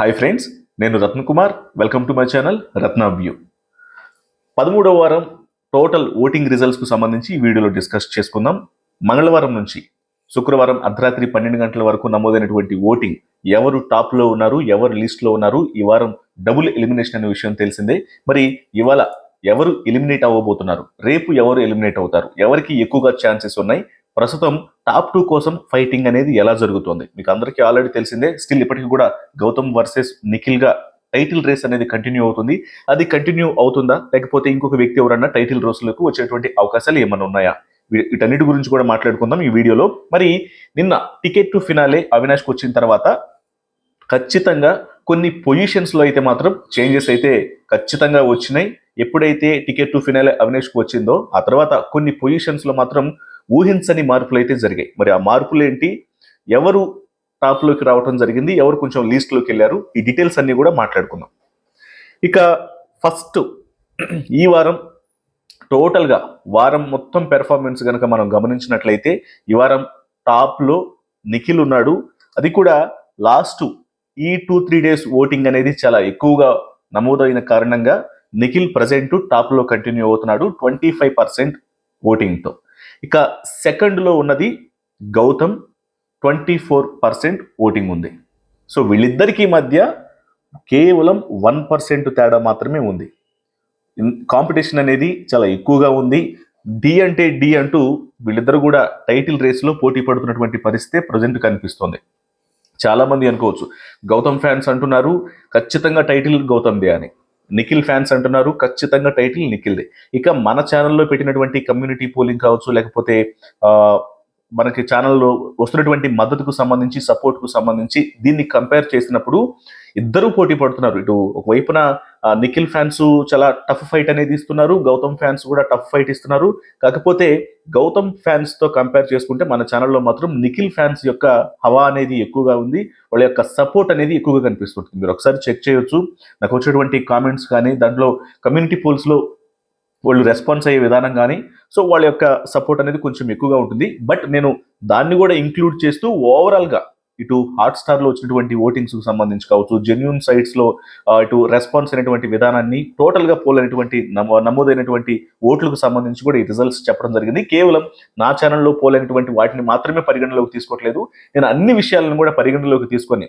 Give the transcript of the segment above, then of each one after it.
Hi friends నేను Ratna Kumar. Welcome to my channel Ratna view పదమూడవ వారం total voting రిజల్ట్స్కు సంబంధించి ఈ వీడియోలో డిస్కస్ చేసుకుందాం. మంగళవారం నుంచి శుక్రవారం అర్ధరాత్రి పన్నెండు గంటల వరకు నమోదైనటువంటి ఓటింగ్ ఎవరు టాప్లో ఉన్నారు ఎవరు లిస్ట్లో ఉన్నారు ఈ వారం డబుల్ ఎలిమినేషన్ అనే విషయం తెలిసిందే. మరి ఇవాళ ఎవరు ఎలిమినేట్ అవ్వబోతున్నారు? రేపు ఎవరు ఎలిమినేట్ అవుతారు? ఎవరికి ఎక్కువగా ఛాన్సెస్ ఉన్నాయి? ప్రస్తుతం టాప్ టూ కోసం ఫైటింగ్ అనేది ఎలా జరుగుతోంది? మీకు అందరికీ ఆల్రెడీ తెలిసిందే స్టిల్ ఇప్పటికీ కూడా గౌతమ్ వర్సెస్ నిఖిల్గా టైటిల్ రేస్ అనేది కంటిన్యూ అవుతుంది. అది కంటిన్యూ అవుతుందా? లేకపోతే ఇంకొక వ్యక్తి ఎవరన్నా టైటిల్ రేసులకు వచ్చేటువంటి అవకాశాలు ఏమైనా ఉన్నాయా? వీటన్నిటి గురించి కూడా మాట్లాడుకుందాం ఈ వీడియోలో. మరి నిన్న టికెట్ టు ఫినాలే అవినాష్కి వచ్చిన తర్వాత ఖచ్చితంగా కొన్ని పొజిషన్స్లో అయితే మాత్రం చేంజెస్ అయితే ఖచ్చితంగా వచ్చినాయి. ఎప్పుడైతే టికెట్ టు ఫినాలే అవినాష్కి వచ్చిందో ఆ తర్వాత కొన్ని పొజిషన్స్లో మాత్రం ఊహించని మార్పులు అయితే జరిగాయి. మరి ఆ మార్పులు ఏంటి ఎవరు టాప్లోకి రావడం జరిగింది? ఎవరు కొంచెం లీస్ట్లోకి వెళ్ళారు? ఈ డీటెయిల్స్ అన్నీ కూడా మాట్లాడుకుందాం. ఇక ఫస్ట్ ఈ వారం టోటల్గా వారం మొత్తం పెర్ఫార్మెన్స్ కనుక మనం గమనించినట్లయితే ఈ వారం టాప్లో నిఖిల్ ఉన్నాడు. అది కూడా లాస్ట్ ఈ టూ త్రీ డేస్ ఓటింగ్ అనేది చాలా ఎక్కువగా నమోదైన కారణంగా నిఖిల్ ప్రజెంట్ టాప్లో కంటిన్యూ అవుతున్నాడు. ట్వంటీ ఫైవ్ పర్సెంట్ ఓటింగ్తో. ఇక సెకండ్లో ఉన్నది Gautam twenty four percent voting ఉంది. సో వీళ్ళిద్దరికీ మధ్య కేవలం వన్ పర్సెంట్ తేడా మాత్రమే ఉంది. కాంపిటీషన్ అనేది చాలా ఎక్కువగా ఉంది. డి అంటే డి అంటూ వీళ్ళిద్దరు కూడా టైటిల్ రేస్లో పోటీ పడుతున్నటువంటి పరిస్థితే ప్రజెంట్ కనిపిస్తోంది. చాలామంది అనుకోవచ్చు గౌతమ్ ఫ్యాన్స్ అంటున్నారు ఖచ్చితంగా టైటిల్ గౌతమ్దే అని. నిఖిల్ ఫ్యాన్స్ అంటున్నారు ఖచ్చితంగా టైటిల్ నిఖిల్దే. ఇక మన ఛానల్లో పెట్టినటువంటి కమ్యూనిటీ పోలింగ్ కావచ్చు లేకపోతే మనకి ఛానల్లో వస్తున్నటువంటి మద్దతుకు సంబంధించి సపోర్ట్కు సంబంధించి దీన్ని కంపేర్ చేసినప్పుడు ఇద్దరూ పోటీ పడుతున్నారు. ఇటు ఒకవైపున నిఖిల్ ఫ్యాన్స్ చాలా టఫ్ ఫైట్ అనేది ఇస్తున్నారు. గౌతమ్ ఫ్యాన్స్ కూడా టఫ్ ఫైట్ ఇస్తున్నారు. కాకపోతే గౌతమ్ ఫ్యాన్స్తో కంపేర్ చేసుకుంటే మన ఛానల్లో మాత్రం నిఖిల్ ఫ్యాన్స్ యొక్క హవా అనేది ఎక్కువగా ఉంది. వాళ్ళ యొక్క సపోర్ట్ అనేది ఎక్కువగా కనిపిస్తుంది. మీరు ఒకసారి చెక్ చేయొచ్చు. నాకు వచ్చేటువంటి కామెంట్స్ కానీ దాంట్లో కమ్యూనిటీ పోల్స్లో వాళ్ళు రెస్పాన్స్ అయ్యే విధానం కానీ సో వాళ్ళ యొక్క సపోర్ట్ అనేది కొంచెం ఎక్కువగా ఉంటుంది. బట్ నేను దాన్ని కూడా ఇంక్లూడ్ చేస్తూ ఓవరాల్గా ఇటు హాట్స్టార్లో వచ్చినటువంటి ఓటింగ్స్కి సంబంధించి కావచ్చు జెన్యున్ సైట్స్లో ఇటు రెస్పాన్స్ అయినటువంటి విధానాన్ని టోటల్గా పోలైనటువంటి నమో- నమోదైనటువంటి ఓట్లకు సంబంధించి కూడా ఈ రిజల్ట్స్ చెప్పడం జరిగింది. కేవలం నా ఛానల్లో పోలైనటువంటి వాటిని మాత్రమే పరిగణలోకి తీసుకోవట్లేదు. నేను అన్ని విషయాలను కూడా పరిగణలోకి తీసుకొని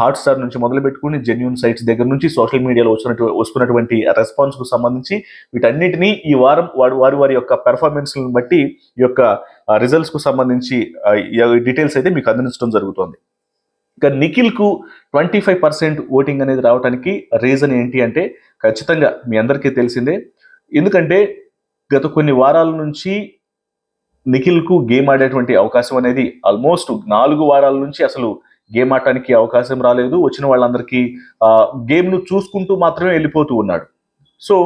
హాట్ స్టార్ నుంచి మొదలు పెట్టుకుని జెన్యున్ సైట్స్ దగ్గర నుంచి సోషల్ మీడియాలో వచ్చినట్టు వస్తున్నటువంటి రెస్పాన్స్కు సంబంధించి వీటన్నిటినీ ఈ వారం వారు వారి వారి యొక్క పెర్ఫార్మెన్స్లను బట్టి ఈ యొక్క రిజల్ట్స్కు సంబంధించి డీటెయిల్స్ అయితే మీకు అందించడం జరుగుతోంది. ఇక నిఖిల్కు ట్వంటీ ఫైవ్ పర్సెంట్ ఓటింగ్ అనేది రావడానికి రీజన్ ఏంటి అంటే ఖచ్చితంగా మీ అందరికీ తెలిసిందే. ఎందుకంటే గత కొన్ని వారాల నుంచి నిఖిల్కు గేమ్ ఆడేటువంటి అవకాశం అనేది ఆల్మోస్ట్ నాలుగు వారాల నుంచి అసలు గేమ్ ఆడటానికి అవకాశం రాలేదు. వచ్చిన వాళ్ళందరికీ గేమ్ను గేమ్ను చూసుకుంటూ మాత్రమే వెళ్ళిపోతూ ఉన్నాడు. సో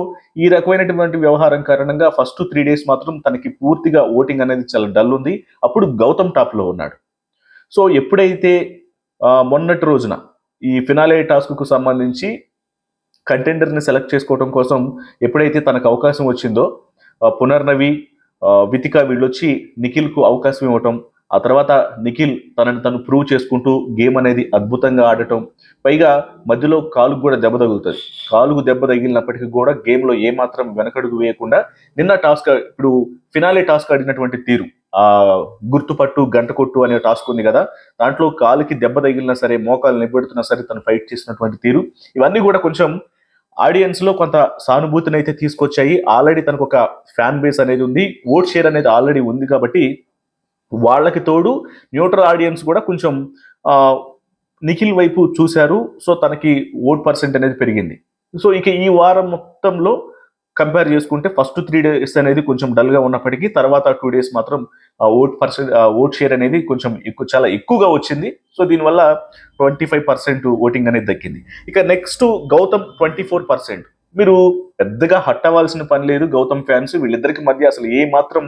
ఈ రకమైనటువంటి వ్యవహారం కారణంగా ఫస్ట్ త్రీ డేస్ మాత్రం తనకి పూర్తిగా ఓటింగ్ అనేది చాలా డల్ ఉంది. అప్పుడు గౌతమ్ టాప్లో ఉన్నాడు. సో ఎప్పుడైతే మొన్నటి రోజున ఈ ఫినాలే టాస్క్కు సంబంధించి కంటెండర్ని సెలెక్ట్ చేసుకోవడం కోసం ఎప్పుడైతే తనకు అవకాశం వచ్చిందో పునర్నవి వితిక వీళ్ళొచ్చి నిఖిల్కు అవకాశం ఇవ్వటం ఆ తర్వాత నిఖిల్ తనని తను ప్రూవ్ చేసుకుంటూ గేమ్ అనేది అద్భుతంగా ఆడటం. పైగా మధ్యలో కాలుకు కూడా దెబ్బ తగులుతుంది. కాలుకు దెబ్బ తగిలినప్పటికీ కూడా గేమ్లో ఏమాత్రం వెనకడుగు వేయకుండా నిన్న టాస్క్ ఇప్పుడు ఫినాలే టాస్క్ ఆడినటువంటి తీరు. ఆ గుర్తుపట్టు గంట కొట్టు అనే టాస్క్ ఉంది కదా. దాంట్లో కాలుకి దెబ్బ తగిలినా సరే మోకాలు నిలబెడుతున్నా సరే తను ఫైట్ చేసినటువంటి తీరు. ఇవన్నీ కూడా కొంచెం ఆడియన్స్లో కొంత సానుభూతిని అయితే తీసుకొచ్చాయి. ఆల్రెడీ తనకు ఒక ఫ్యాన్ బేస్ అనేది ఉంది. ఓట్ షేర్ అనేది ఆల్రెడీ ఉంది కాబట్టి వాళ్ళకి తోడు న్యూట్రల్ ఆడియన్స్ కూడా కొంచెం నిఖిల్ వైపు చూశారు. సో తనకి ఓట్ పర్సెంట్ అనేది పెరిగింది. సో ఇక ఈ వారం మొత్తంలో కంపేర్ చేసుకుంటే ఫస్ట్ త్రీ డేస్ అనేది కొంచెం డల్గా ఉన్నప్పటికీ తర్వాత టూ డేస్ మాత్రం ఓట్ పర్సెంట్ ఓట్ షేర్ అనేది కొంచెం ఎక్కువ చాలా ఎక్కువగా వచ్చింది. సో దీనివల్ల ట్వంటీ ఫైవ్ పర్సెంట్ ఓటింగ్ అనేది దక్కింది. ఇక next Gautam twenty four percent. మీరు పెద్దగా హట్ అవ్వాల్సిన పని లేదు. గౌతమ్ ఫ్యాన్స్ వీళ్ళిద్దరికి మధ్య అసలు ఏ మాత్రం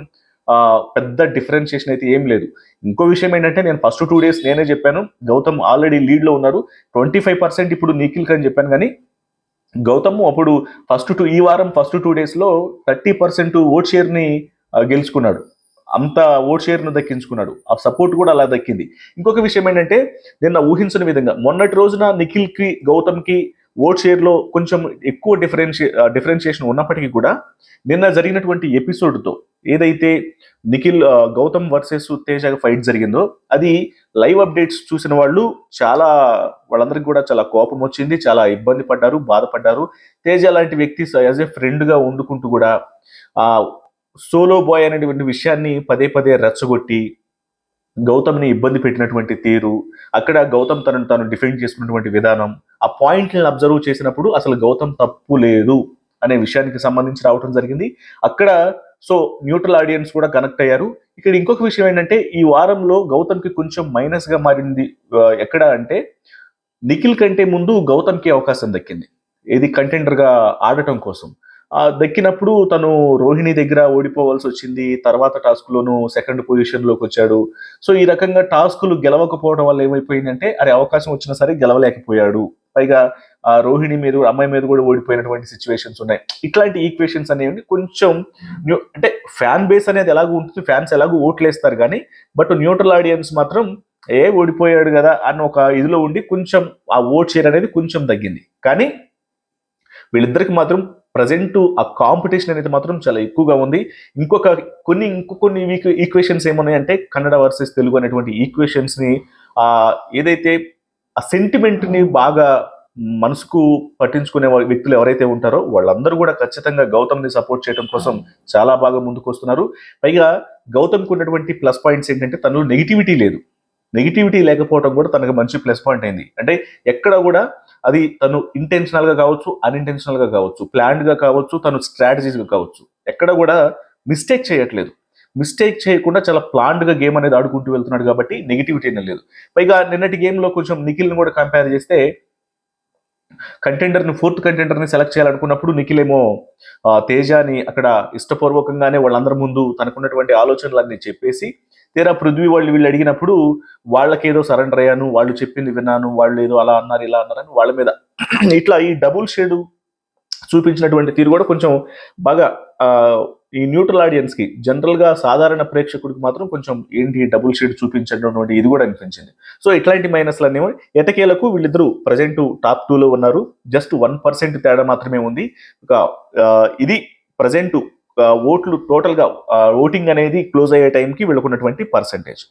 పెద్ద డిఫరెన్షియేషన్ అయితే ఏం లేదు. ఇంకో విషయం ఏంటంటే నేను ఫస్ట్ టూ డేస్ నేనే చెప్పాను గౌతమ్ ఆల్రెడీ లీడ్లో ఉన్నారు. ట్వంటీ ఫైవ్ పర్సెంట్ ఇప్పుడు నిఖిల్ అని చెప్పాను కానీ గౌతమ్ అప్పుడు ఫస్ట్ టూ ఈ వారం ఫస్ట్ టూ డేస్లో థర్టీ పర్సెంట్ ఓట్ షేర్ని గెలుచుకున్నాడు. అంత ఓట్ షేర్ను దక్కించుకున్నాడు. ఆ సపోర్ట్ కూడా అలా దక్కింది. ఇంకొక విషయం ఏంటంటే నిన్న ఊహించని విధంగా మొన్నటి రోజున నిఖిల్కి గౌతమ్కి ఓట్ షేర్లో కొంచెం ఎక్కువ డిఫరెన్షియే డిఫరెన్షియేషన్ ఉన్నప్పటికీ కూడా నిన్న జరిగినటువంటి ఎపిసోడ్తో ఏదైతే నిఖిల్ గౌతమ్ వర్సెస్ తేజ ఫైట్ జరిగిందో అది లైవ్ అప్డేట్స్ చూసిన వాళ్ళు చాలా వాళ్ళందరికీ కూడా చాలా కోపం వచ్చింది చాలా ఇబ్బంది పడ్డారు బాధపడ్డారు. తేజ లాంటి వ్యక్తి యాజ్ ఏ ఫ్రెండ్గా వండుకుంటూ కూడా ఆ సోలో బాయ్ అనేటువంటి విషయాన్ని పదే పదే రెచ్చగొట్టి గౌతమ్ని ఇబ్బంది పెట్టినటువంటి తీరు అక్కడ గౌతమ్ తనను తాను డిఫెండ్ చేసుకున్నటువంటి విధానం ఆ పాయింట్లను అబ్జర్వ్ చేసినప్పుడు అసలు గౌతమ్ తప్పు లేదు అనే విషయానికి సంబంధించి రావటం జరిగింది. అక్కడ సో న్యూట్రల్ ఆడియన్స్ కూడా కనెక్ట్ అయ్యారు. ఇక్కడ ఇంకొక విషయం ఏంటంటే ఈ వారంలో గౌతమ్కి కొంచెం మైనస్గా మారింది ఎక్కడ అంటే నిఖిల్ కంటే ముందు గౌతమ్కి అవకాశం దక్కింది. ఏది కంటెండర్గా ఆడటం కోసం. దక్కినప్పుడు తను రోహిణి దగ్గర ఓడిపోవాల్సి వచ్చింది తర్వాత టాస్క్లోను సెకండ్ పొజిషన్లోకి వచ్చాడు. సో ఈ రకంగా టాస్కులు గెలవకపోవడం వల్ల ఏమైపోయిందంటే అరే అవకాశం వచ్చినా సరే గెలవలేకపోయాడు. పైగా రోహిణి మీద అమ్మాయి మీద కూడా ఓడిపోయినటువంటి సిచ్యువేషన్స్ ఉన్నాయి. ఇట్లాంటి ఈక్వేషన్స్ అనేవి కొంచెం న్యూ- అంటే ఫ్యాన్ బేస్ అనేది ఎలాగో ఉంటుంది ఫ్యాన్స్ ఎలాగో ఓట్లు వేస్తారు కానీ బట్ న్యూట్రల్ ఆడియన్స్ మాత్రం ఏ ఓడిపోయాడు కదా అన్న ఒక ఇదిలో ఉండి కొంచెం ఆ ఓట్ షేర్ అనేది కొంచెం తగ్గింది. కానీ వీళ్ళిద్దరికి మాత్రం ప్రజెంట్ ఆ కాంపిటీషన్ అనేది మాత్రం చాలా ఎక్కువగా ఉంది. ఇంకొక కొన్ని ఇంకో కొన్ని ఈక్వేషన్స్ ఏమున్నాయంటే కన్నడ వర్సెస్ తెలుగు అనేటువంటి ఈక్వేషన్స్ని ఏదైతే ఆ సెంటిమెంట్ని బాగా మనసుకు పట్టించుకునే వ్యక్తులు ఎవరైతే ఉంటారో వాళ్ళందరూ కూడా ఖచ్చితంగా గౌతమ్ని సపోర్ట్ చేయడం కోసం చాలా బాగా ముందుకు వస్తున్నారు పైగా గౌతమ్కి ఉన్నటువంటి ప్లస్ పాయింట్స్ ఏంటంటే తనలో నెగిటివిటీ లేదు. నెగిటివిటీ లేకపోవడం కూడా తనకు మంచి ప్లస్ పాయింట్ అయింది. అంటే ఎక్కడ కూడా అది తను ఇంటెన్షనల్గా కావచ్చు అన్ఇంటెన్షనల్గా కావచ్చు ప్లాన్డ్గా కావచ్చు తను స్ట్రాటజీస్గా కావచ్చు. ఎక్కడ కూడా మిస్టేక్ చేయట్లేదు. మిస్టేక్ చేయకుండా చాలా ప్లాన్డ్గా గేమ్ అనేది ఆడుకుంటూ వెళ్తున్నాడు కాబట్టి నెగిటివిటీ అనేది లేదు. పైగా నిన్నటి గేమ్లో కొంచెం నిఖిల్ని కూడా కంపేర్ చేస్తే కంటెండర్ని ఫోర్త్ కంటెండర్ని సెలెక్ట్ చేయాలనుకున్నప్పుడు నిఖిలేమో తేజాని అక్కడ ఇష్టపూర్వకంగానే వాళ్ళందరి ముందు తనకున్నటువంటి ఆలోచనలన్నీ చెప్పేసి తీరా పృథ్వీ వాళ్ళు వీళ్ళు అడిగినప్పుడు వాళ్ళకేదో సరెండర్ అయ్యాను వాళ్ళు చెప్పింది విన్నాను వాళ్ళు ఏదో అలా అన్నారు ఇలా అన్నారని వాళ్ళ మీద. ఇట్లా ఈ డబుల్ షేడ్ చూపించినటువంటి తీరు కూడా కొంచెం బాగా ఈ న్యూట్రల్ ఆడియన్స్కి జనరల్గా సాధారణ ప్రేక్షకుడికి మాత్రం కొంచెం ఏంటి డబుల్ షీట్ చూపించడం వంటి ఇది కూడా అనిపించింది. సో ఇట్లాంటి మైనస్లు అనేవి ఎటకేలకు వీళ్ళిద్దరూ ప్రజెంట్ టాప్ టూలో ఉన్నారు. జస్ట్ వన్ పర్సెంట్ తేడా మాత్రమే ఉంది. ఒక ఇది ప్రజెంట్ ఓట్లు టోటల్గా ఓటింగ్ అనేది క్లోజ్ అయ్యే టైంకి వీళ్ళకున్నటువంటి పర్సెంటేజ్.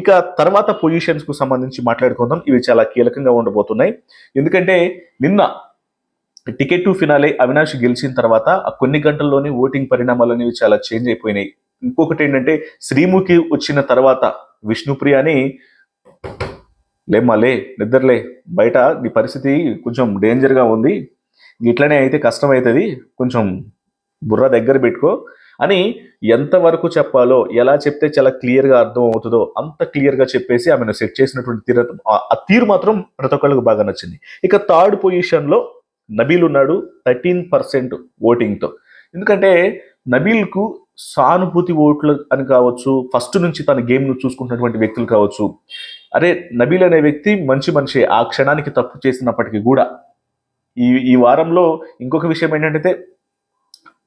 ఇక తర్వాత పొజిషన్స్కు సంబంధించి మాట్లాడుకుందాం. ఇవి చాలా కీలకంగా ఉండబోతున్నాయి. ఎందుకంటే నిన్న టికెట్ టు ఫినాలే అవినాష్ గెలిచిన తర్వాత ఆ కొన్ని గంటల్లోనే ఓటింగ్ పరిణామాలు అనేవి చాలా చేంజ్ అయిపోయినాయి. ఇంకొకటి ఏంటంటే శ్రీముఖి వచ్చిన తర్వాత విష్ణుప్రియని లేమ్మా లే నిద్రలే బయట నీ పరిస్థితి కొంచెం డేంజర్గా ఉంది. ఇట్లనే అయితే కష్టం అవుతుంది కొంచెం బుర్ర దగ్గర పెట్టుకో అని ఎంతవరకు చెప్పాలో ఎలా చెప్తే చాలా క్లియర్గా అర్థం అవుతుందో అంత క్లియర్గా చెప్పేసి ఆమెను సెట్ చేసినటువంటి తీరు ఆ- ఆ తీరు మాత్రం ప్రతి ఒక్కళ్ళకి బాగా నచ్చింది. ఇక థర్డ్ పొజిషన్లో నబీల్ ఉన్నాడు థర్టీన్ పర్సెంట్ ఓటింగ్తో. ఎందుకంటే నబీల్కు సానుభూతి ఓట్లు అని కావచ్చు ఫస్ట్ నుంచి తన గేమ్ను చూసుకుంటున్నటువంటి వ్యక్తులు కావచ్చు అరే నబీల్ అనే వ్యక్తి మంచి మనిషి ఆ క్షణానికి తప్పు చేసినప్పటికీ కూడా. ఈ ఈ వారంలో ఇంకొక విషయం ఏంటంటే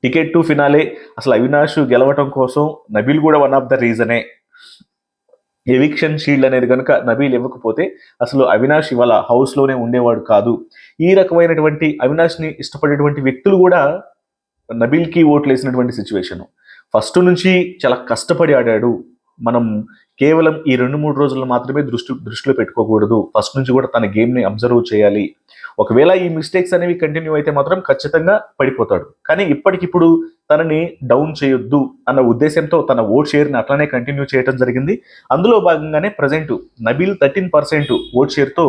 టికెట్ టు ఫినాలే అసలు అవినాష్ గెలవటం కోసం నబీల్ కూడా వన్ ఆఫ్ ద రీజనే. ఎవిక్షన్ షీల్డ్ అనేది కనుక నబీల్ ఇవ్వకపోతే అసలు అవినాష్ ఇవాళ హౌస్లోనే ఉండేవాడు కాదు. ఈ రకమైనటువంటి అవినాష్ని ఇష్టపడేటువంటి వ్యక్తులు కూడా నబీల్కి ఓట్లు వేసినటువంటి సిచ్యువేషన్ ఫస్ట్ నుంచి చాలా కష్టపడి ఆడాడు. మనం కేవలం ఈ రెండు మూడు రోజులు మాత్రమే దృష్టి దృష్టిలో పెట్టుకోకూడదు. ఫస్ట్ నుంచి కూడా తన గేమ్ని అబ్జర్వ్ చేయాలి. ఒకవేళ ఈ మిస్టేక్స్ అనేవి కంటిన్యూ అయితే మాత్రం ఖచ్చితంగా పడిపోతాడు. కానీ ఇప్పటికిప్పుడు తనని డౌన్ చేయొద్దు అన్న ఉద్దేశంతో తన ఓట్ షేర్ని అట్లనే కంటిన్యూ చేయడం జరిగింది. అందులో భాగంగానే present Nabeel thirteen percent vote షేర్తో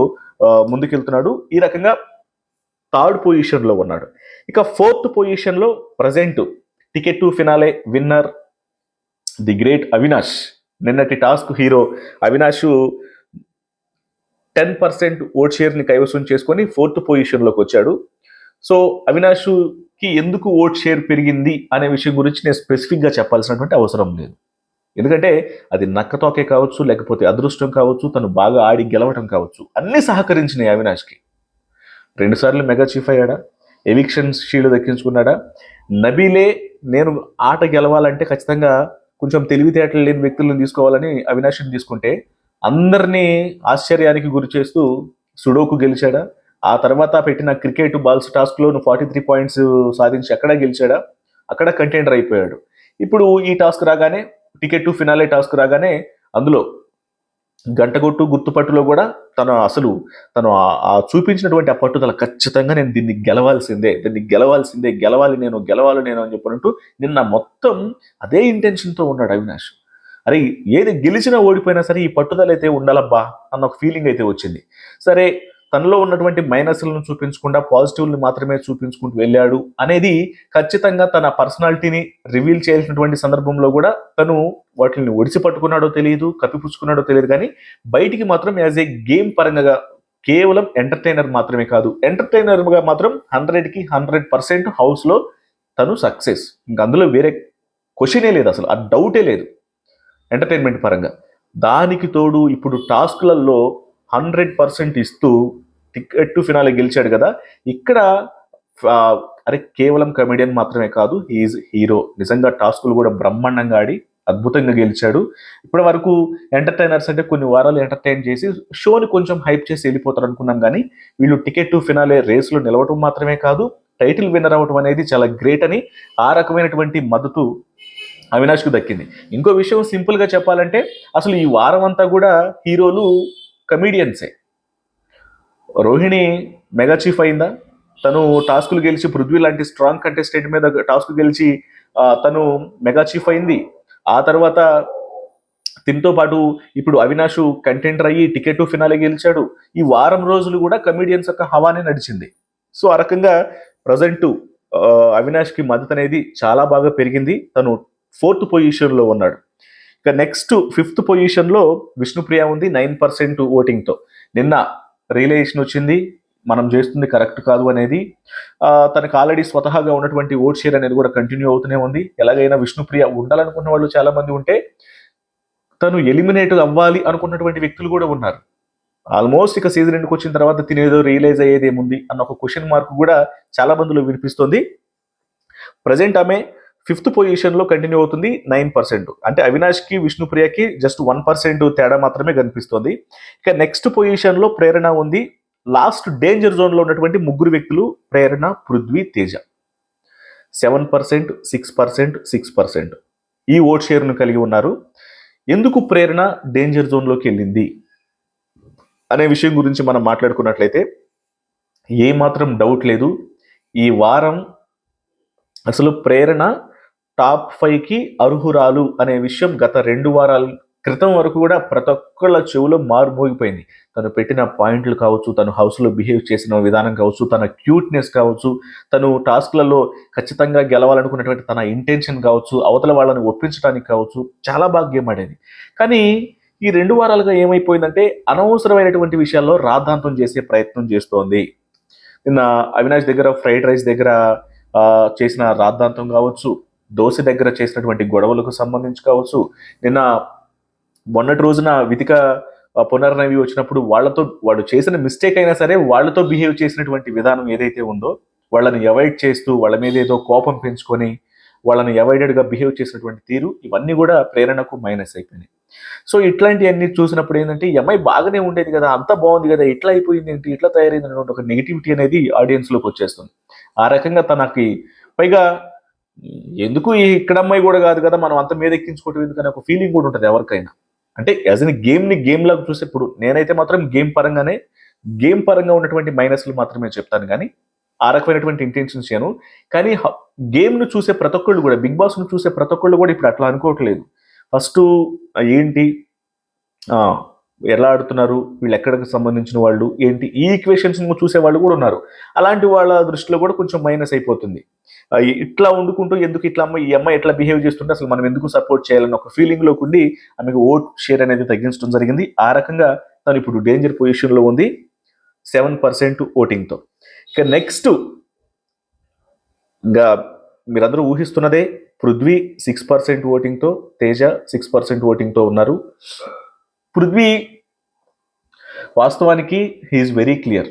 ముందుకెళ్తున్నాడు. ఈ రకంగా థర్డ్ పొజిషన్లో ఉన్నాడు. ఇక ఫోర్త్ పొజిషన్లో present ticket to finale winner the great Avinash నిన్నటి task hero Avinash ten percent vote షేర్ని కైవసం చేసుకొని ఫోర్త్ పొజిషన్లోకి వచ్చాడు. సో అవినాష్ కి ఎందుకు ఓట్ షేర్ పెరిగింది అనే విషయం గురించి నేను స్పెసిఫిక్గా చెప్పాల్సినటువంటి అవసరం లేదు. ఎందుకంటే అది నక్కతోకే కావచ్చు లేకపోతే అదృష్టం కావచ్చు తను బాగా ఆడి గెలవటం కావచ్చు అన్నీ సహకరించినాయి అవినాష్కి. రెండుసార్లు మెగా చీఫ్ అయ్యాడా? ఎవిక్షన్ షీల్డ్ దక్కించుకున్నాడా? నబీలే నేను ఆట గెలవాలంటే ఖచ్చితంగా కొంచెం తెలివితేటలు లేని వ్యక్తులను తీసుకోవాలని అవినాష్ని తీసుకుంటే అందరినీ ఆశ్చర్యానికి గురి చేస్తూ సుడోకు గెలిచాడా? ఆ తర్వాత పెట్టిన క్రికెట్ బాల్స్ టాస్క్లో ఫార్టీ త్రీ పాయింట్స్ సాధించి అక్కడ గెలిచాడా? అక్కడ కంటెండర్ అయిపోయాడు. ఇప్పుడు ఈ టాస్క్ రాగానే టికెట్ టు ఫినాలే టాస్క్ రాగానే అందులో గంటగొట్టు గుర్తుపట్టులో కూడా తను అసలు తను ఆ చూపించినటువంటి ఆ పట్టుదల ఖచ్చితంగా నేను దీన్ని గెలవాల్సిందే దీన్ని గెలవాల్సిందే గెలవాలి నేను గెలవాలి నేను అని చెప్పినట్టు నిన్న మొత్తం అదే ఇంటెన్షన్తో ఉన్నాడు అవినాష్. అరే ఏది గెలిచినా ఓడిపోయినా సరే ఈ పట్టుదల అయితే ఉండాలబ్బా అన్న ఒక ఫీలింగ్ అయితే వచ్చింది. సరే తనలో ఉన్నటువంటి మైనస్లను చూపించకుండా పాజిటివ్ని మాత్రమే చూపించుకుంటూ వెళ్ళాడు అనేది ఖచ్చితంగా తన పర్సనాలిటీని రివీల్ చేయాల్సినటువంటి సందర్భంలో కూడా తను వాటిని ఒడిసి పట్టుకున్నాడో తెలియదు కప్పిపుచ్చుకున్నాడో తెలియదు. కానీ బయటికి మాత్రం యాజ్ ఏ గేమ్ పరంగా కేవలం ఎంటర్టైనర్ మాత్రమే కాదు. ఎంటర్టైనర్గా మాత్రం హండ్రెడ్కి హండ్రెడ్ పర్సెంట్ హౌస్లో తను సక్సెస్. ఇంక అందులో వేరే క్వశ్చనే లేదు అసలు. ఆ డౌటే లేదు. ఎంటర్టైన్మెంట్ పరంగా. దానికి తోడు ఇప్పుడు టాస్క్లలో హండ్రెడ్ పర్సెంట్ ఇస్తూ టికెట్ టు ఫినాలే గెలిచాడు కదా. ఇక్కడ అరే కేవలం కమెడియన్ మాత్రమే కాదు ఈజ్ హీరో నిజంగా టాస్కులు కూడా బ్రహ్మాండంగా ఆడి అద్భుతంగా గెలిచాడు. ఇప్పటి వరకు ఎంటర్టైనర్స్ అంటే కొన్ని వారాలు ఎంటర్టైన్ చేసి షోని కొంచెం హైప్ చేసి వెళ్ళిపోతారు అనుకున్నాం కానీ వీళ్ళు టికెట్ టు ఫినాలే రేస్లో నిలవటం మాత్రమే కాదు టైటిల్ విన్నర్ అవ్వటం అనేది చాలా గ్రేట్ అని ఆ రకమైనటువంటి మద్దతు అవినాష్కు దక్కింది. ఇంకో విషయం సింపుల్గా చెప్పాలంటే అసలు ఈ వారం అంతా కూడా హీరోలు కమీడియన్సే రోహిణి మెగా చీఫ్ అయిందా? తను టాస్కులు గెలిచి పృథ్వీ లాంటి స్ట్రాంగ్ కంటెస్టెంట్ మీద టాస్క్ గెలిచి తను మెగా చీఫ్ అయింది. ఆ తర్వాత తింతో పాటు ఇప్పుడు అవినాష్ కంటెంటర్ అయ్యి టికెట్ ఫినాలే గెలిచాడు. ఈ వారం రోజులు కూడా కమీడియన్స్ యొక్క హవానే నడిచింది. సో ఆ రకంగా ప్రజెంట్ అవినాష్కి మద్దతు అనేది చాలా బాగా పెరిగింది. తను ఫోర్త్ పొజిషన్లో ఉన్నాడు. ఇక నెక్స్ట్ ఫిఫ్త్ పొజిషన్లో విష్ణుప్రియ ఉంది నైన్ పర్సెంట్ ఓటింగ్తో నిన్న రియలైజేషన్ వచ్చింది మనం చేస్తుంది కరెక్ట్ కాదు అనేది. తనకు ఆల్రెడీ స్వతహాగా ఉన్నటువంటి ఓట్ షేర్ అనేది కూడా కంటిన్యూ అవుతూనే ఉంది. ఎలాగైనా విష్ణుప్రియ ఉండాలనుకున్న వాళ్ళు చాలా మంది ఉంటే తను ఎలిమినేట్ అవ్వాలి అనుకున్నటువంటి వ్యక్తులు కూడా ఉన్నారు. ఆల్మోస్ట్ ఇక సీజన్ ఎండ్కి వచ్చిన తర్వాత తినేదో రియలైజ్ అయ్యేది ఏముంది అన్న ఒక క్వశ్చన్ మార్క్ కూడా చాలా మందిలో వినిపిస్తుంది. ప్రజెంట్ ఆమె ఫిఫ్త్ పొజిషన్లో కంటిన్యూ అవుతుంది నైన్ పర్సెంట్. అంటే అవినాష్కి విష్ణుప్రియకి జస్ట్ వన్ పర్సెంట్ తేడా మాత్రమే కనిపిస్తుంది. ఇక నెక్స్ట్ పొజిషన్లో ప్రేరణ ఉంది. లాస్ట్ డేంజర్ జోన్లో ఉన్నటువంటి ముగ్గురు వ్యక్తులు Prerana Prithvi Teja. Seven percent six percent six percent. ఈ ఓట్ షేర్ను కలిగి ఉన్నారు. ఎందుకు ప్రేరణ డేంజర్ జోన్లోకి వెళ్ళింది? అనే విషయం గురించి మనం మాట్లాడుకున్నట్లయితే ఏమాత్రం డౌట్ లేదు. ఈ వారం అసలు ప్రేరణ టాప్ ఫైవ్కి అర్హురాలు అనే విషయం గత రెండు వారాల క్రితం వరకు కూడా ప్రతి ఒక్కళ్ళ చెవులో మారుమోగిపోయింది. తను పెట్టిన పాయింట్లు కావచ్చు తను హౌస్లో బిహేవ్ చేసిన విధానం కావచ్చు తన క్యూట్నెస్ కావచ్చు తను టాస్క్లలో ఖచ్చితంగా గెలవాలనుకున్నటువంటి తన ఇంటెన్షన్ కావచ్చు అవతల వాళ్ళని ఒప్పించడానికి కావచ్చు చాలా బాగా గేమ్ ఆడేది. కానీ ఈ రెండు వారాలుగా ఏమైపోయిందంటే అనవసరమైనటువంటి విషయాల్లో రాద్ధాంతం చేసే ప్రయత్నం చేస్తోంది. నిన్న అవినాష్ దగ్గర ఫ్రైడ్ రైస్ దగ్గర చేసిన రాద్ధాంతం కావచ్చు దోశ దగ్గర చేసినటువంటి గొడవలకు సంబంధించి కావచ్చు నిన్న మొన్నటి రోజున వితిక పునర్నవి వచ్చినప్పుడు వాళ్ళతో వాడు చేసిన మిస్టేక్ అయినా సరే వాళ్ళతో బిహేవ్ చేసినటువంటి విధానం ఏదైతే ఉందో వాళ్ళని అవాయిడ్ చేస్తూ వాళ్ళ మీద ఏదో కోపం పెంచుకొని వాళ్ళని అవాయిడెడ్గా బిహేవ్ చేసినటువంటి తీరు ఇవన్నీ కూడా ప్రేరణకు మైనస్ అయిపోయినాయి. సో ఇట్లాంటివన్నీ చూసినప్పుడు ఏంటంటే ఈ అమ్మాయి బాగానే ఉండేది కదా అంత బాగుంది కదా ఇట్లా అయిపోయింది ఏంటి ఇట్లా తయారైంది అనేటువంటి ఒక నెగిటివిటీ అనేది ఆడియన్స్లోకి వచ్చేస్తుంది. ఆ రకంగా తనకి పైగా ఎందుకు ఈ ఇక్కడ అమ్మాయి కూడా కాదు కదా? మనం అంత మీద ఎక్కించుకోవటం ఎందుకని ఒక ఫీలింగ్ కూడా ఉంటుంది ఎవరికైనా. అంటే యాజ్ అన్ గేమ్ని గేమ్ లాగా చూసేప్పుడు నేనైతే మాత్రం గేమ్ పరంగానే గేమ్ పరంగా ఉన్నటువంటి మైనస్లు మాత్రమే చెప్తాను కానీ ఆ రకమైనటువంటి ఇంటెన్షన్స్ చేయను. కానీ గేమ్ను చూసే ప్రతి ఒక్కళ్ళు కూడా బిగ్ బాస్ను చూసే ప్రతి ఒక్కళ్ళు కూడా ఇప్పుడు అట్లా అనుకోవట్లేదు. ఫస్ట్ ఏంటి? ఎలా ఆడుతున్నారు వీళ్ళు ఎక్కడికి సంబంధించిన వాళ్ళు ఏంటి ఈ ఈక్వేషన్స్ చూసే వాళ్ళు కూడా ఉన్నారు. అలాంటి వాళ్ళ దృష్టిలో కూడా కొంచెం మైనస్ అయిపోతుంది. ఇట్లా వండుకుంటూ ఎందుకు ఇట్లా అమ్మాయి ఈ అమ్మాయి ఎట్లా బిహేవ్ చేస్తుంటే అసలు మనం ఎందుకు సపోర్ట్ చేయాలని ఒక ఫీలింగ్లో ఉండి ఆమెకు ఓట్ షేర్ అనేది తగ్గించడం జరిగింది. ఆ రకంగా తను ఇప్పుడు డేంజర్ పొజిషన్లో ఉంది సెవెన్ పర్సెంట్ ఓటింగ్తో ఇక నెక్స్ట్ ఇంకా మీరందరూ ఊహిస్తున్నదే పృథ్వీ సిక్స్ పర్సెంట్ ఓటింగ్తో తేజ సిక్స్ పర్సెంట్ ఓటింగ్తో ఉన్నారు. పృథ్వీ వాస్తవానికి హీఈస్ వెరీ క్లియర్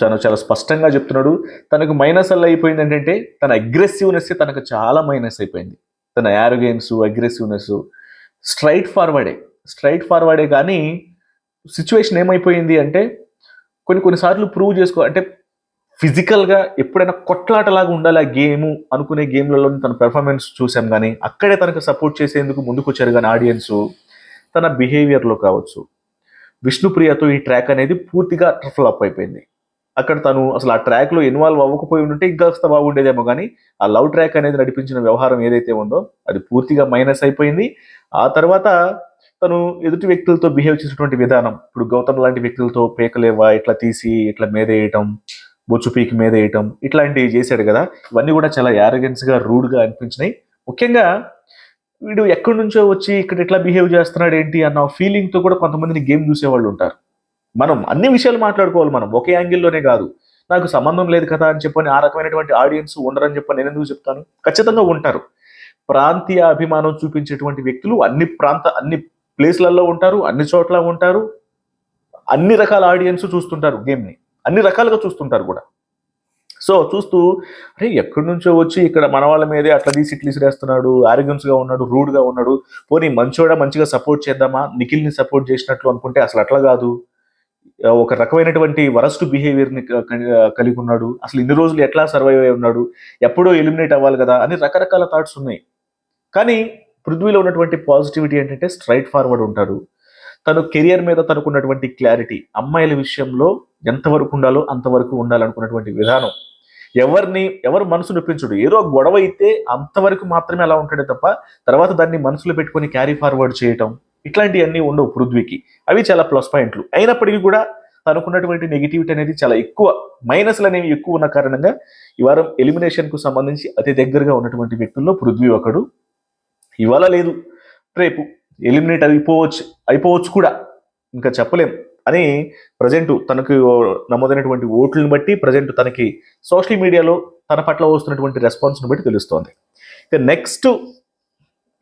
తను చాలా స్పష్టంగా చెప్తున్నాడు. తనకు మైనస్ అల్ల అయిపోయింది ఏంటంటే తన అగ్రెసివ్నెస్ తనకు చాలా మైనస్ అయిపోయింది. తన యారోగెన్స్ అగ్రెసివ్నెస్ స్ట్రైట్ ఫార్వర్డే స్ట్రైట్ ఫార్వర్డే కానీ సిచ్యువేషన్ ఏమైపోయింది అంటే కొన్ని కొన్నిసార్లు ప్రూవ్ చేసుకో అంటే ఫిజికల్గా ఎప్పుడైనా కొట్లాటలాగా ఉండాలి ఆ గేమ్ అనుకునే గేమ్లలో తన పెర్ఫార్మెన్స్ చూసాం కానీ అక్కడే తనకు సపోర్ట్ చేసేందుకు ముందుకు వచ్చారు కానీ ఆడియన్స్ తన బిహేవియర్లో కావచ్చు. విష్ణుప్రియతో ఈ ట్రాక్ అనేది పూర్తిగా ఫ్లాప్ అయిపోయింది. అక్కడ తను అసలు ఆ ట్రాక్లో ఇన్వాల్వ్ అవ్వకపోయి ఉంటే ఇంకా కాస్త బాగుండేదేమో కానీ ఆ లవ్ ట్రాక్ అనేది నడిపించిన వ్యవహారం ఏదైతే ఉందో అది పూర్తిగా మైనస్ అయిపోయింది. ఆ తర్వాత తను ఎదుటి వ్యక్తులతో బిహేవ్ చేసినటువంటి విధానం ఇప్పుడు గౌతమ్ లాంటి వ్యక్తులతో పేకలేవా ఇట్లా తీసి ఇట్లా మీదేయటం బొచ్చు పీకి మీదేయటం ఇట్లాంటివి చేశాడు కదా ఇవన్నీ కూడా చాలా యారగెన్స్గా రూడ్గా అనిపించినాయి. ముఖ్యంగా వీడు ఎక్కడి నుంచో వచ్చి ఇక్కడ ఇట్లా బిహేవ్ చేస్తున్నాడు ఏంటి అన్న ఫీలింగ్తో కూడా కొంతమందిని గేమ్ చూసేవాళ్ళు ఉంటారు. మనం అన్ని విషయాలు మాట్లాడుకోవాలి మనం. ఒకే యాంగిల్లోనే కాదు. నాకు సంబంధం లేదు కదా అని చెప్పని ఆ రకమైనటువంటి ఆడియన్స్ ఉండరని చెప్పని నేను ఎందుకు చెప్తాను? ఖచ్చితంగా ఉంటారు. ప్రాంతీయ అభిమానం చూపించేటువంటి వ్యక్తులు అన్ని ప్రాంత అన్ని ప్లేస్లలో ఉంటారు అన్ని చోట్ల ఉంటారు. అన్ని రకాల ఆడియన్స్ చూస్తుంటారు గేమ్ని అన్ని రకాలుగా చూస్తుంటారు కూడా. సో చూస్తూ అరే ఎక్కడి నుంచో వచ్చి ఇక్కడ మన వాళ్ళ మీదే అట్లా తీసి ఇట్లు ఇసిరేస్తున్నాడు గా ఉన్నాడు రూడ్గా ఉన్నాడు. పోనీ మంచోడా మంచిగా సపోర్ట్ చేద్దామా? నిఖిల్ని సపోర్ట్ చేసినట్లు అనుకుంటే అసలు అట్లా కాదు. ఒక రకమైనటువంటి వరస్ట్ బిహేవియర్ని కలిగి ఉన్నాడు. అసలు ఇన్ని రోజులు ఎట్లా సర్వైవ్ అయి ఉన్నాడు? ఎప్పుడో ఎలిమినేట్ అవ్వాలి కదా? అని రకరకాల థాట్స్ ఉన్నాయి. కానీ పృథ్వీలో ఉన్నటువంటి పాజిటివిటీ ఏంటంటే స్ట్రైట్ ఫార్వర్డ్ ఉంటాడు. తను కెరియర్ మీద తనకున్నటువంటి క్లారిటీ అమ్మాయిల విషయంలో ఎంతవరకు ఉండాలో అంతవరకు ఉండాలనుకున్నటువంటి విధానం. ఎవరిని ఎవరు మనసు నొప్పించుడు ఏదో గొడవ అయితే అంతవరకు మాత్రమే అలా ఉంటాడే తప్ప తర్వాత దాన్ని మనసులో పెట్టుకొని క్యారీ ఫార్వర్డ్ చేయటం ఇట్లాంటివన్నీ ఉండవు పృథ్వీకి. అవి చాలా ప్లస్ పాయింట్లు అయినప్పటికీ కూడా తనకున్నటువంటి నెగిటివిటీ అనేది చాలా ఎక్కువ మైనస్లు అనేవి ఎక్కువ ఉన్న కారణంగా ఈ వారం ఎలిమినేషన్కు సంబంధించి అతి దగ్గరగా ఉన్నటువంటి వ్యక్తుల్లో పృథ్వీ ఒకడు. ఇవాళ లేదు. రేపు ఎలిమినేట్ అయిపోవచ్చు అయిపోవచ్చు కూడా. ఇంకా చెప్పలేం. అని ప్రజెంట్ తనకు నమోదైనటువంటి ఓట్లను బట్టి ప్రజెంట్ తనకి సోషల్ మీడియాలో తన పట్ల వస్తున్నటువంటి రెస్పాన్స్ని బట్టి తెలుస్తోంది. ఇక next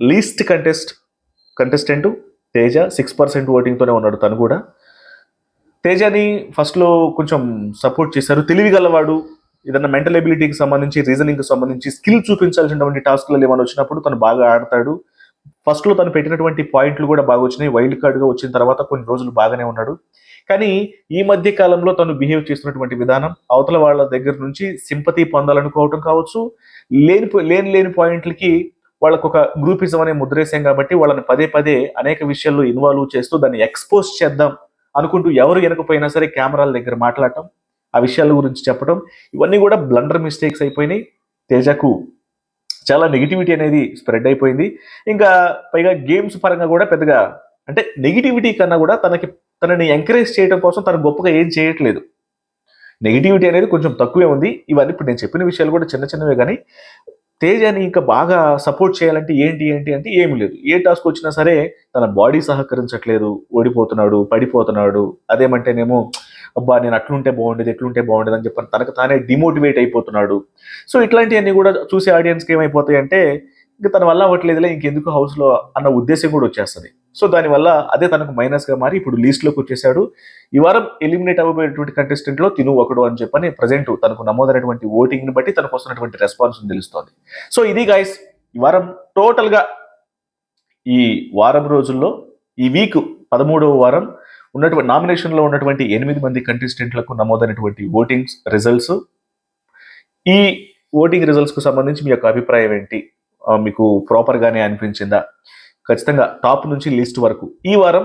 least contest contestant Teja six percent ఓటింగ్తోనే ఉన్నాడు తను కూడా. తేజని ఫస్ట్లో కొంచెం సపోర్ట్ చేశారు. తెలివిగలవాడు ఏదైనా ఏదన్నా మెంటల్ ఎబిలిటీకి సంబంధించి రీజనింగ్కి సంబంధించి స్కిల్ చూపించాల్సినటువంటి టాస్క్లలో ఏమైనా వచ్చినప్పుడు తను బాగా ఆడతాడు. ఫస్ట్లో తను పెట్టినటువంటి పాయింట్లు కూడా బాగా వచ్చినాయి. వైల్డ్ కార్డ్గా వచ్చిన తర్వాత కొన్ని రోజులు బాగానే ఉన్నాడు. కానీ ఈ మధ్య కాలంలో తను బిహేవ్ చేస్తున్నటువంటి విధానం అవతల వాళ్ళ దగ్గర నుంచి సింపతి పొందాలనుకోవటం కావచ్చు లేని లేని లేని పాయింట్లకి వాళ్ళకు ఒక గ్రూపిజం అనే ముద్రేశాం కాబట్టి వాళ్ళని పదే పదే అనేక విషయాల్లో ఇన్వాల్వ్ చేస్తూ దాన్ని ఎక్స్పోజ్ చేద్దాం అనుకుంటూ ఎవరు వెనకపోయినా సరే కెమెరాల దగ్గర మాట్లాడటం ఆ విషయాల గురించి చెప్పడం ఇవన్నీ కూడా బ్లండర్ మిస్టేక్స్ అయిపోయినాయి. తేజకు చాలా నెగిటివిటీ అనేది స్ప్రెడ్ అయిపోయింది. ఇంకా పైగా గేమ్స్ పరంగా కూడా పెద్దగా అంటే నెగిటివిటీ కన్నా కూడా తనకి తనని ఎంకరేజ్ చేయడం కోసం తను గొప్పగా ఏం చేయట్లేదు. నెగిటివిటీ అనేది కొంచెం తక్కువే ఉంది. ఇవన్నీ ఇప్పుడు నేను చెప్పిన విషయాలు కూడా చిన్న చిన్నవే కానీ తేజని ఇంకా బాగా సపోర్ట్ చేయాలంటే ఏంటి ఏంటి అంటే ఏమి లేదు. ఏ టాస్క్ వచ్చినా సరే తన బాడీ సహకరించట్లేదు ఓడిపోతున్నాడు పడిపోతున్నాడు. అదేమంటేనేమో అబ్బా నేను అట్లుంటే బాగుండేది ఎట్లుంటే బాగుండేది అని చెప్పని తనకు తానే డిమోటివేట్ అయిపోతున్నాడు. సో ఇట్లాంటివన్నీ కూడా చూసే ఆడియన్స్కి ఏమైపోతాయి అంటే ఇంకా తన వల్ల అవ్వట్లేదులే ఇంకెందుకు హౌస్లో అన్న ఉద్దేశం కూడా వచ్చేస్తుంది. సో దానివల్ల అదే తనకు మైనస్గా మారి ఇప్పుడు లీస్ట్లోకి వచ్చేసాడు. ఈ వారం ఎలిమినేట్ అవ్వబోయేటువంటి కంటెస్టెంట్లో తిను ఒకడు అని చెప్పని ప్రజెంట్ తనకు నమోదైనటువంటి ఓటింగ్ని బట్టి తనకు వస్తున్నటువంటి రెస్పాన్స్ తెలుస్తోంది. సో ఇది గాయస్ ఈ వారం టోటల్గా ఈ వారం రోజుల్లో ఈ వీక్ పదమూడవ వారం ఉన్నటువంటి నామినేషన్లో ఉన్నటువంటి ఎనిమిది మంది కంటెస్టెంట్లకు నమోదైనటువంటి ఓటింగ్స్ రిజల్ట్స్ ఈ ఓటింగ్ రిజల్ట్స్కు సంబంధించి మీ యొక్క అభిప్రాయం ఏంటి? మీకు ప్రాపర్గానే అనిపించిందా? ఖచ్చితంగా టాప్ నుంచి లిస్ట్ వరకు. ఈ వారం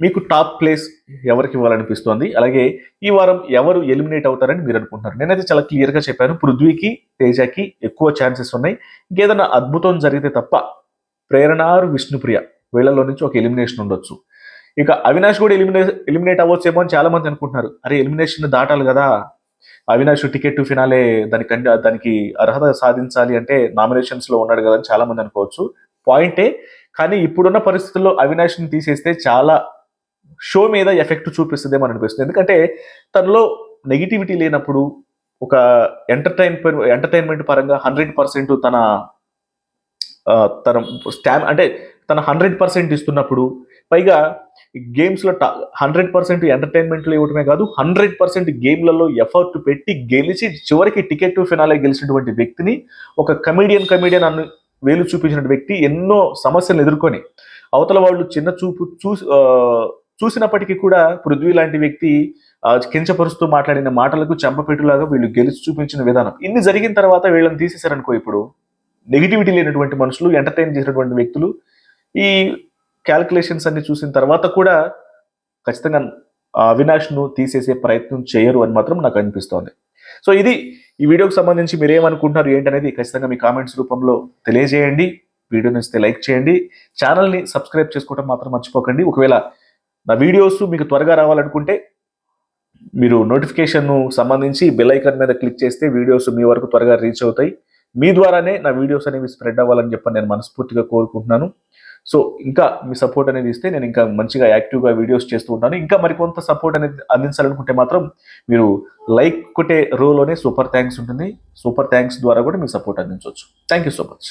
మీకు టాప్ ప్లేస్ ఎవరికి ఇవ్వాలనిపిస్తోంది? అలాగే ఈ వారం ఎవరు ఎలిమినేట్ అవుతారని మీరు అనుకుంటున్నారు? నేనైతే చాలా క్లియర్గా చెప్పాను. పృథ్వీకి తేజకి ఎక్కువ ఛాన్సెస్ ఉన్నాయి. ఇంకేదైనా అద్భుతం జరిగితే తప్ప ప్రేరణారు విష్ణుప్రియ వీళ్ళలో నుంచి ఒక ఎలిమినేషన్ ఉండొచ్చు. ఇక అవినాష్ కూడా ఎలిమినే ఎలిమినేట్ అవ్వచ్చేమో అని చాలా మంది అనుకుంటున్నారు. అరే ఎలిమినేషన్ దాటాలి కదా. అవినాష్ టికెట్ ఫినాలే దానికి దానికి అర్హత సాధించాలి అంటే నామినేషన్స్లో ఉన్నాడు కదా అని చాలా మంది అనుకోవచ్చు. పాయింటే కానీ ఇప్పుడున్న పరిస్థితుల్లో అవినాష్ని తీసేస్తే చాలా షో మీద ఎఫెక్ట్ చూపిస్తుందేమో అనిపిస్తుంది. ఎందుకంటే తనలో నెగిటివిటీ లేనప్పుడు ఒక ఎంటర్టైన్ ఎంటర్టైన్మెంట్ పరంగా హండ్రెడ్ పర్సెంట్ తన తన స్టామ్ అంటే తన హండ్రెడ్ పర్సెంట్ ఇస్తున్నప్పుడు పైగా గేమ్స్లో హండ్రెడ్ పర్సెంట్ ఎంటర్టైన్మెంట్లో ఇవ్వడమే కాదు హండ్రెడ్ పర్సెంట్ గేమ్లలో ఎఫర్ట్ పెట్టి గెలిచి చివరికి టికెట్ ఫినాలే గెలిచినటువంటి వ్యక్తిని ఒక కమెడియన్ కమెడియన్ అను వేలు చూపించిన వ్యక్తి ఎన్నో సమస్యలను ఎదుర్కొని అవతల వాళ్ళు చిన్న చూపు చూసి చూసినప్పటికీ కూడా పృథ్వీ లాంటి వ్యక్తి కించపరుస్తూ మాట్లాడిన మాటలకు చెంపపెట్టులాగా వీళ్ళు గెలిచి చూపించిన విధానం. ఇన్ని జరిగిన తర్వాత వీళ్ళని తీసేశారనుకో ఇప్పుడు నెగిటివిటీ లేనటువంటి మనుషులు ఎంటర్టైన్ చేసినటువంటి వ్యక్తులు ఈ క్యాల్కులేషన్స్ అన్ని చూసిన తర్వాత కూడా ఖచ్చితంగా అవినాష్ను తీసేసే ప్రయత్నం చేయరు అని మాత్రం నాకు అనిపిస్తోంది. సో ఇది ఈ వీడియోకి సంబంధించి మీరు ఏమనుకుంటున్నారు ఏంటనేది ఖచ్చితంగా మీ కామెంట్స్ రూపంలో తెలియజేయండి. వీడియో నచ్చితే లైక్ చేయండి. ఛానల్ని సబ్స్క్రైబ్ చేసుకోవడం మాత్రం మర్చిపోకండి. ఒకవేళ నా వీడియోస్ మీకు త్వరగా రావాలనుకుంటే మీరు నోటిఫికేషన్ను సంబంధించి బెల్ ఐకాన్ మీద క్లిక్ చేస్తే వీడియోస్ మీ వరకు త్వరగా రీచ్ అవుతాయి. మీ ద్వారానే నా వీడియోస్ అనేవి స్ప్రెడ్ అవ్వాలని చెప్పి నేను మనస్ఫూర్తిగా కోరుకుంటున్నాను. సో ఇంకా మీ సపోర్ట్ అనేది ఇస్తే నేను ఇంకా మంచిగా యాక్టివ్గా వీడియోస్ చేస్తూ ఉంటాను. ఇంకా మరికొంత సపోర్ట్ అనేది అందించాలనుకుంటే మాత్రం మీరు లైక్ కొట్టే రోలోనే సూపర్ థ్యాంక్స్ ఉంటుంది. సూపర్ థ్యాంక్స్ ద్వారా కూడా మీ సపోర్ట్ అందించవచ్చు. Thank you so much